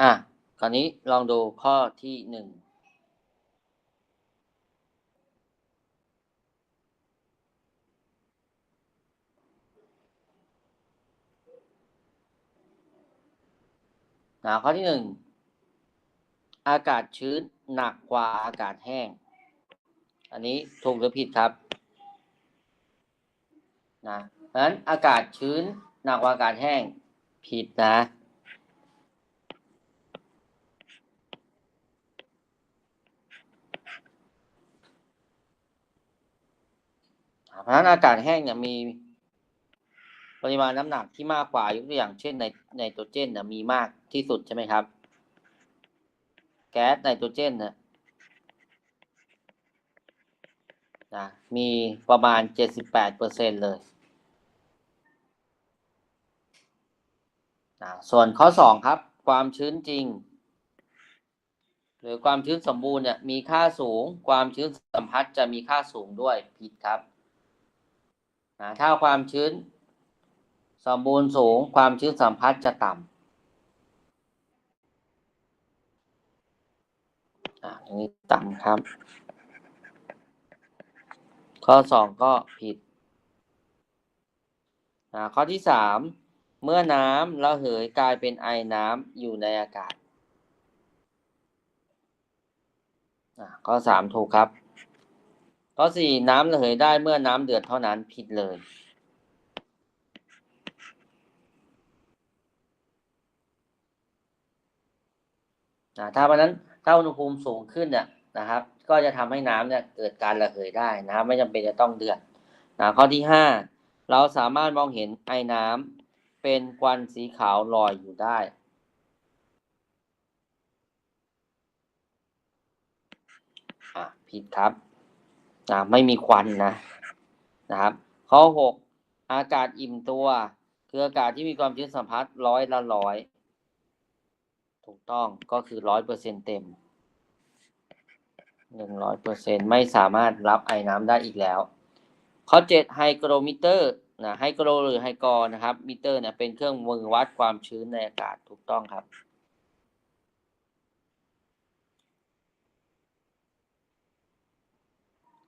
อะคราวนี้ลองดูข้อที่หนึ่งนะข้อที่หนึ่งอากาศชื้นหนักกว่าอากาศแห้ง อันนี้ถูกหรือผิดครับนะเพราะฉะนั้นอากาศชื้นหนักกว่าอากาศแห้งผิดนะ เพราะฉะนั้นอากาศแห้งเนี่ยมีปริมาณน้ำหนักที่มากกว่ายกตัวอย่างเช่นในไนโตรเจนเนี่ยมีมากที่สุดใช่ไหมครับ แก๊สไนโตรเจนเนี่ยนะมีประมาณ 78เปอร์เซ็นเลยนะส่วนข้อ 2 ครับ ความชื้นจริง หรือความชื้นสมบูรณ์เนี่ยมีค่าสูง ความชื้นสัมพัทธ์จะมีค่าสูงด้วยผิดครับ นะถ้าความชื้น สมบูรณ์สูง ความชื้นสัมพัทธ์จะต่ำอ่าอันนี้ต่ำครับ ข้อสองก็ผิดอ่าข้อที่สามเมื่อน้ำระเหยกลายเป็นไอน้ำอยู่ในอากาศอ่าข้อสามถูกครับ ข้อสี่น้ำระเหยได้เมื่อน้ำเดือดเท่านั้นผิดเลยนะถ้าเพราะนั้นถ้าอุณหภูมิสูงขึ้นเนี่ยนะครับ ก็จะทำให้น้ำเนี่ยเกิดการระเหยได้นะครับไม่จำเป็นจะต้องเดือดนะข้อที่ห้าเราสามารถมองเห็นไอ้น้ำเป็นควันสีขาวลอยอยู่ได้อะผิดครับ นะไม่มีควันนะนะครับ ข้อหกอากาศอิ่มตัว คืออากาศที่มีความชื้นสัมพัทธ์ร้อยละร้อยถูกต้องก็คือร้อยเปอร์เซ็นเต็มหนึ่งร้อยเปอร์เซ็นไม่สามารถรับไอ้น้ำได้อีกแล้ว ข้อเจ็ดไฮโกรมิเตอร์นะไฮโกรหรือไฮกอนะครับ มิเตอร์เนี่ยเป็นเครื่องมือวัดความชื้นในอากาศถูกต้องครับ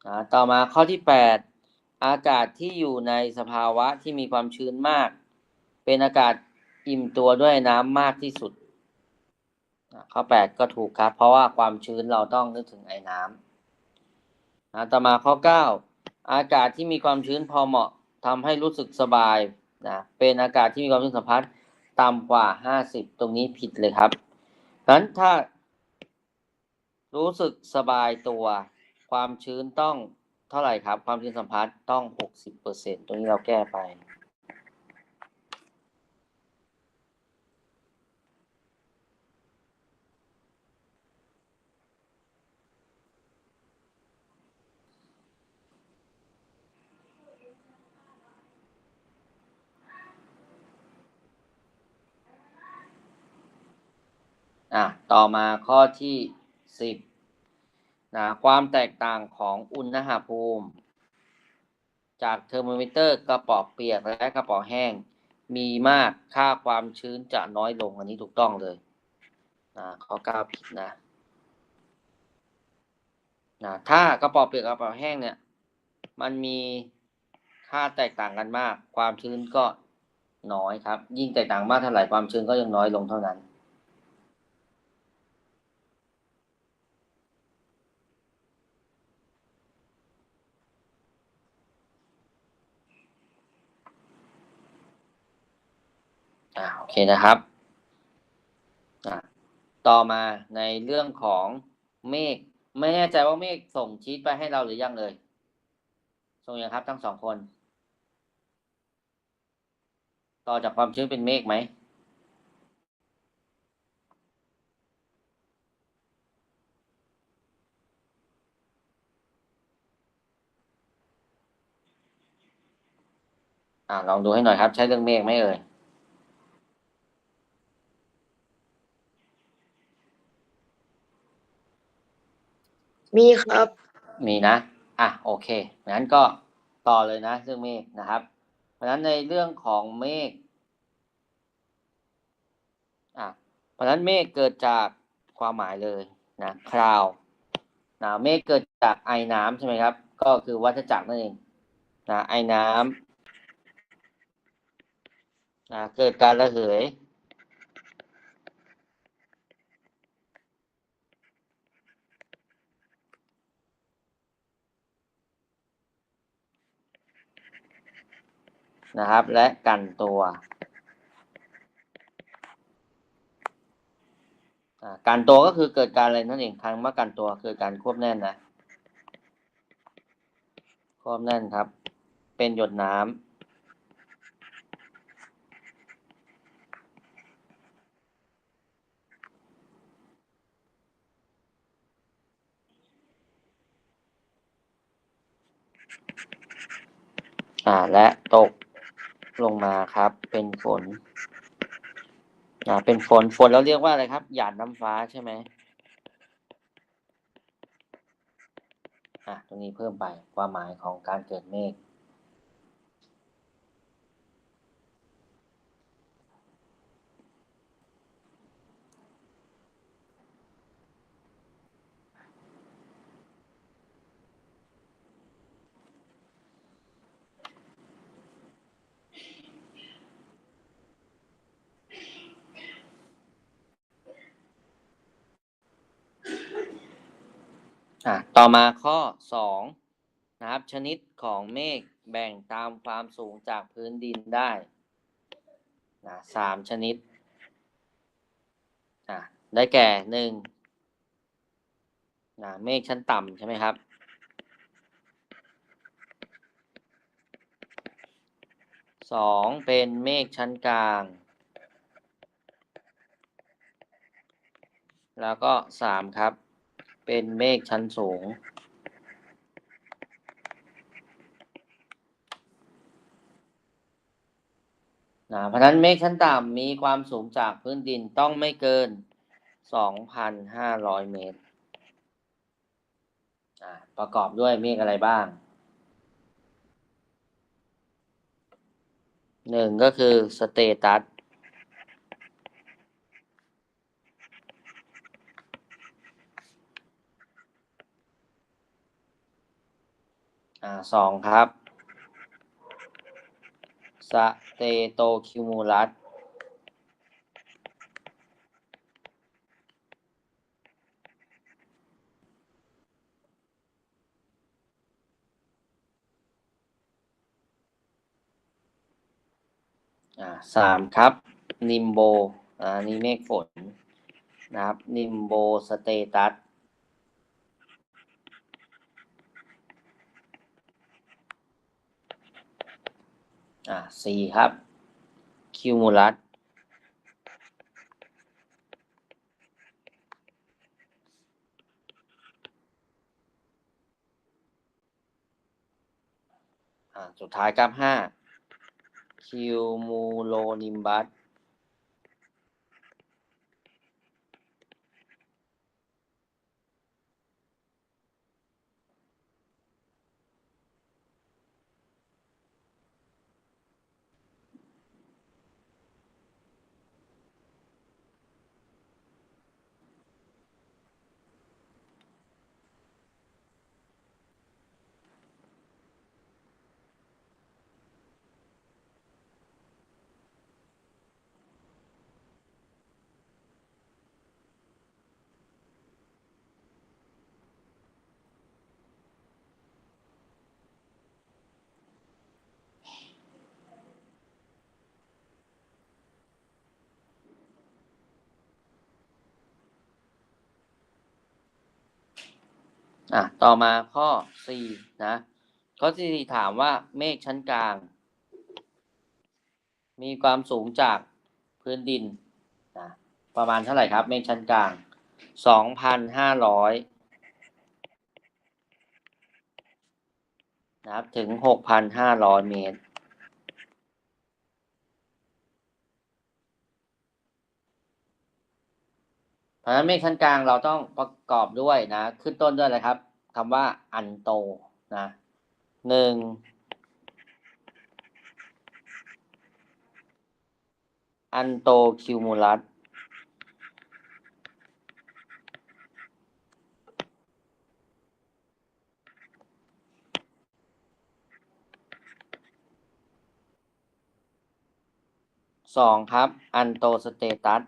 อ่าต่อมาข้อที่แปดอากาศที่อยู่ในสภาวะที่มีความชื้นมาก เป็นอากาศอิ่มตัวด้วยน้ำมากที่สุดอ่าข้อแปดก็ถูกครับ เพราะว่าความชื้นเราต้องนึกถึงไอ้น้ำอ่าต่อมาข้อเก้าอากาศที่มีความชื้นพอเหมาะทำให้รู้สึกสบายนะเป็นอากาศที่มีความชื้นสัมพัทธ์ต่ำกว่าห้าสิบตรงนี้ผิดเลยครับงนั้นถ้ารู้สึกสบายตัว ความชื้นต้องเท่าไหร่ครับ ความชื้นสัมพัทธ์ต้องหกสิบเปอร์เซ็นตรงนี้เราแก้ไป อะ ต่อมาข้อที่สิบ นะความแตกต่างของอุณหภูมิ จากเทอร์โมมิเตอร์กระป๋องเปียกและกระป๋องแห้ง มีมากค่าความชื้นจะน้อยลงอันนี้ถูกต้องเลยนะข้อเก้าผิดนะนะถ้ากระป๋องเปียกกับกระป๋องแห้งเนี่ย มันมีค่าแตกต่างกันมาก ความชื้นก็น้อยครับ ยิ่งแตกต่างมากเท่าไหร่ความชื้นก็ยังน้อยลงเท่านั้น อ่าโอเคนะครับต่อมาในเรื่องของเมฆไม่แน่ใจว่าเมฆส่งชีตไปให้เราหรือยังเลย ส่งยังครับทั้งสองคน ต่อจากความชื้นเป็นเมฆไหมอ่าลองดูให้หน่อยครับ ใช้เรื่องเมฆไหมเอ่ย มีครับ มีนะ อะโอเคงั้นก็ต่อเลยนะเรื่องเมฆนะครับ เพราะฉะนั้นในเรื่องของเมฆอะเพราะฉะนั้นเมฆเกิดจากความหมายเลยนะคราวนะเมฆเกิดจากไอน้ำใช่ไหมครับ ก็คือวัฏจักรนั่นเองนะไอน้ำนะเกิดการระเหย นะครับ และกันตัวการตัวก็คือเกิดการอะไรนั่นเองคำว่าการตัวคือการควบแน่นนะควบแน่นครับ เป็นหยดน้ำอ่าและตก ลงมาครับ เป็นฝนอ่าเป็นฝนฝนเราเรียกว่าอะไรครับหยาดน้ำฟ้าใช่ไหมอะตรงนี้เพิ่มไปความหมายของการเกิดเมฆ อะต่อมาข้อสองนะครับชนิดของเมฆแบ่งตามความสูงจากพื้นดินได้นะสามชนิดอะได้แก่หนึ่งนะเมฆชั้นต่ำใช่ไหมครับสองเป็นเมฆชั้นกลาง แล้วก็สามครับ เป็นเมฆชั้นสูง นะ เพราะฉะนั้นเมฆชั้นต่ำมีความสูงจากพื้นดินต้องไม่เกิน 2,500 เมตรอ่าประกอบด้วยเมฆอะไรบ้างหนึ่งก็คือสเตตัส อ่าสองครับ สเตโตคิวมูลัสอ่าสามครับ นิมโบ อ่า นี่เมฆฝน นะครับ นิมโบสเตตัส อ่าสี่ครับ คิวมูลัสอ่าสุดท้ายครับห้าคิวมูโลนิมบัส อะต่อมาข้อสี่นะ ข้อที่สี่ถามว่าเมฆชั้นกลาง มีความสูงจากพื้นดินนะประมาณเท่าไหร่ครับ เมฆชั้นกลางสองพันห้าร้อยนะครับถึงหกพันห้าร้อยเมตร เพราะฉะนั้นเมฆชั้นกลางเราต้องประกอบด้วยนะ ขึ้นต้นด้วยนะครับ คำว่าอันโตนะหนึ่งอันโตคิวมูลัสสองครับ อันโตสเตตัส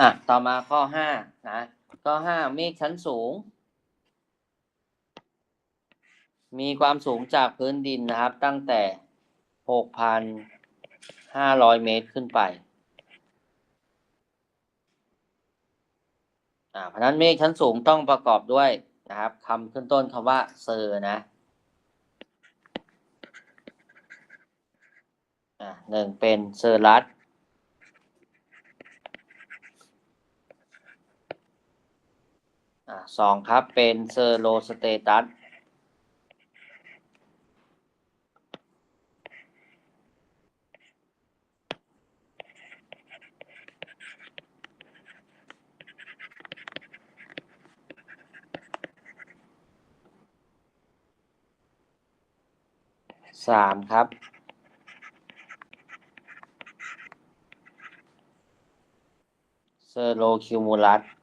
อะต่อมาข้อห้านะข้อห้าเมฆชั้นสูง มีความสูงจากพื้นดินนะครับ ตั้งแต่หกพันห้าร้อยเมตรขึ้นไปอ่าเพราะนั้นเมฆชั้นสูงต้องประกอบด้วยนะครับคำขึ้นต้นคำว่าเซอร์นะอ่าหนึ่งเป็นเซอร์รัส อ่าสองครับเป็นเซอร์โลสเตตัสสามครับเซอร์โลคิวมูลัส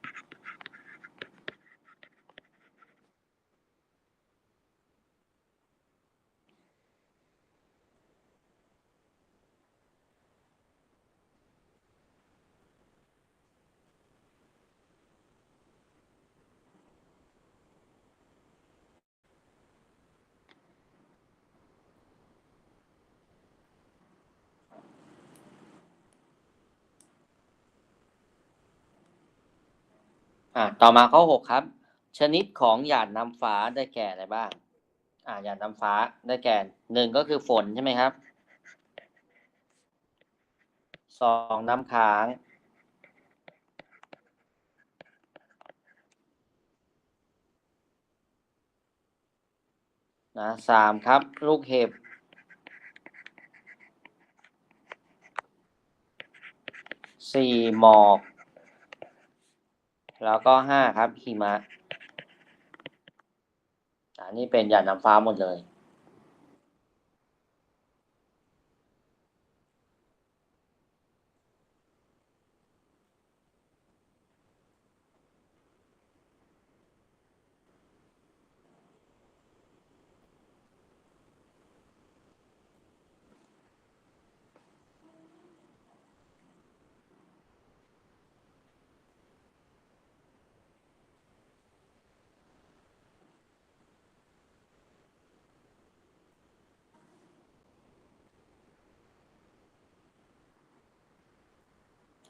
อ่าต่อมาข้อหกครับ ชนิดของหยาดน้ำฟ้าได้แก่อะไรบ้าง อ่าหยาดน้ำฟ้าได้แก่หนึ่งก็คือฝนใช่ไหมครับสองน้ำค้างนะสามครับ ลูกเห็บสี่หมอก แล้วก็ห้าครับหิมะอันนี้เป็นหยาดน้ำฟ้าหมดเลย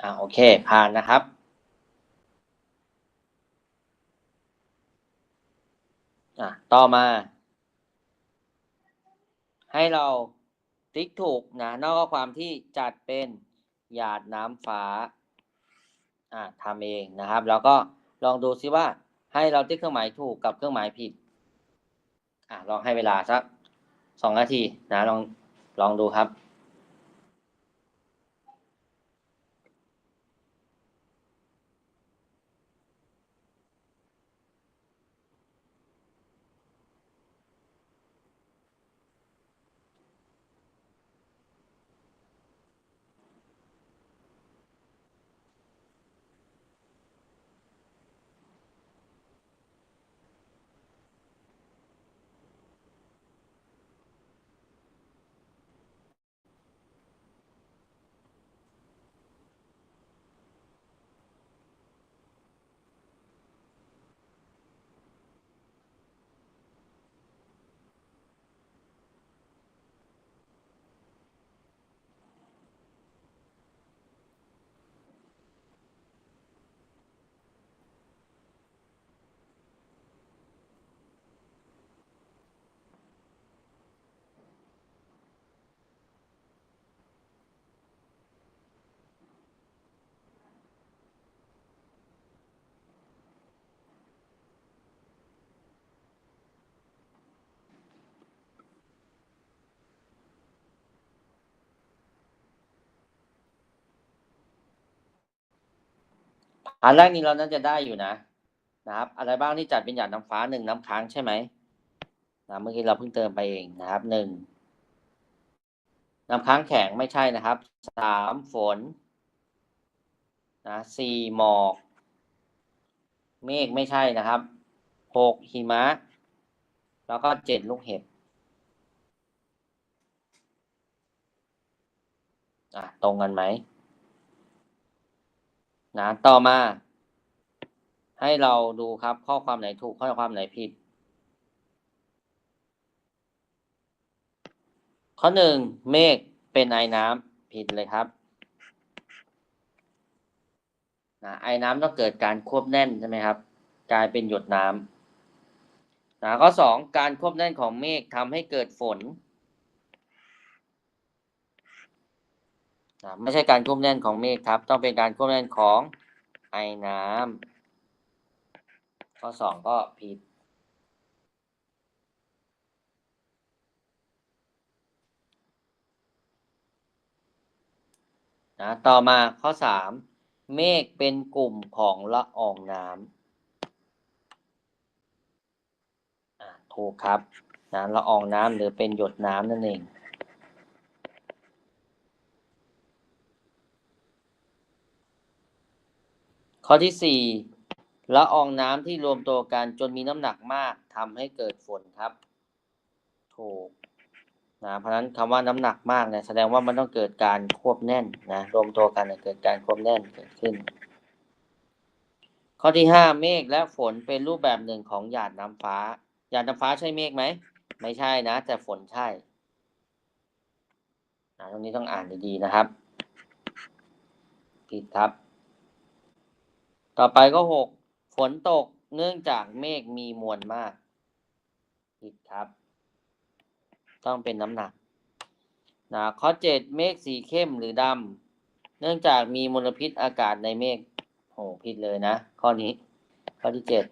อ่าโอเค ผ่านนะครับ อะต่อมา ให้เราติ๊กถูกนะนอกข้อความที่จัดเป็นหยาดน้ำฟ้าอ่าทำเองนะครับ แล้วก็ลองดูซิว่า ให้เราติ๊กเครื่องหมายถูกกับเครื่องหมายผิดอ่าลองให้เวลาสักสองนาทีนะลองลองดูครับ อันแรกนี้เราน่าจะได้อยู่นะนะครับ อะไรบ้างที่จัดเป็นหยาดน้ำฟ้าหนึ่งน้ำค้างใช่ไหมนะเมื่อกี้เราเพิ่งเติมไปเองนะครับหนึ่งน้ำค้างแข็งไม่ใช่นะครับสามฝนนะสี่หมอก เมฆไม่ใช่นะครับหกหิมะ แล้วก็เจ็ดลูกเห็บอะตรงกันไหม นะต่อมา ให้เราดูครับข้อความไหนถูกข้อความไหนผิด ข้อหนึ่งเมฆเป็นไอน้ำผิดเลยครับนะไอน้ำต้องเกิดการควบแน่นใช่ไหมครับ กลายเป็นหยดน้ำนะข้อสองการควบแน่นของเมฆทำให้เกิดฝน นะไม่ใช่การควบแน่นของเมฆครับ ต้องเป็นการควบแน่นของไอน้ำข้อสองก็ผิดนะต่อมาข้อสามเมฆเป็นกลุ่มของละอองน้ำถูกครับนะละอองน้ำหรือเป็นหยดน้ำนั่นเอง ข้อที่สี่ละอองน้ำที่รวมตัวกันจนมีน้ำหนักมากทำให้เกิดฝนครับ ถูกนะเพราะนั้นคำว่าน้ำหนักมากเนี่ยแสดงว่ามันต้องเกิดการควบแน่นนะรวมตัวกันเนี่ยเกิดการควบแน่นเกิดขึ้น ข้อที่ห้าเมฆและฝนเป็นรูปแบบหนึ่งของหยาดน้ำฟ้า หยาดน้ำฟ้าใช่เมฆไหมไม่ใช่นะ แต่ฝนใช่นะตรงนี้ต้องอ่านดีๆนะครับผิดครับ ต่อไปก็หกฝนตกเนื่องจากเมฆมีมวลมากผิดครับ ต้องเป็นน้ำหนักนะข้อเจ็ดเมฆสีเข้มหรือดำเนื่องจากมีมลพิษอากาศในเมฆโหผิดเลยนะ ข้อนี้ ข้อที่เจ็ด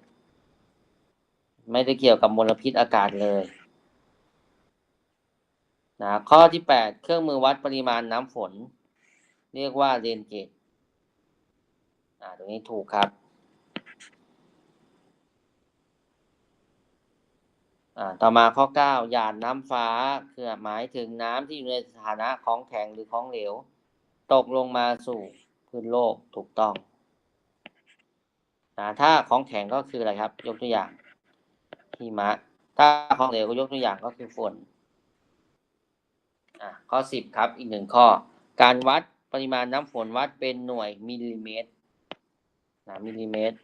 ไม่ได้เกี่ยวกับมลพิษอากาศเลยนะข้อที่แปดเครื่องมือวัดปริมาณน้ำฝน เรียกว่าเรนเกจ อ่าตรงนี้ถูกครับอ่าต่อมาข้อเก้าหยาดน้ำฟ้าคือหมายถึงน้ำที่อยู่ในสถานะของแข็งหรือของเหลว ตกลงมาสู่พื้นโลกถูกต้องอ่าถ้าของแข็งก็คืออะไรครับ ยกตัวอย่างหิมะ ถ้าของเหลวก็ยกตัวอย่างก็คือฝนอ่าข้อสิบครับอีกหนึ่งข้อ การวัดปริมาณน้ำฝนวัดเป็นหน่วยมิลลิเมตร นะมิลลิเมตร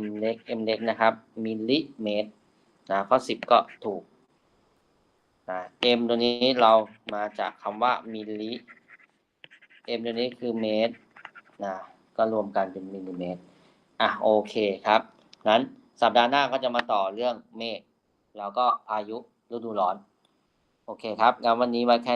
m เล็ก m เล็กนะครับมิลลิเมตรนะข้อสิบก็ถูกนะ m ตัวนี้เรามาจากคำว่ามิลลิ m ตัวนี้คือเมตรนะก็รวมกันเป็นมิลลิเมตรอะโอเคครับนั้นสัปดาห์หน้าก็จะมาต่อเรื่องเมฆแล้วก็พายุฤดูร้อน โอเคครับงั้นวันนี้ไว้แค่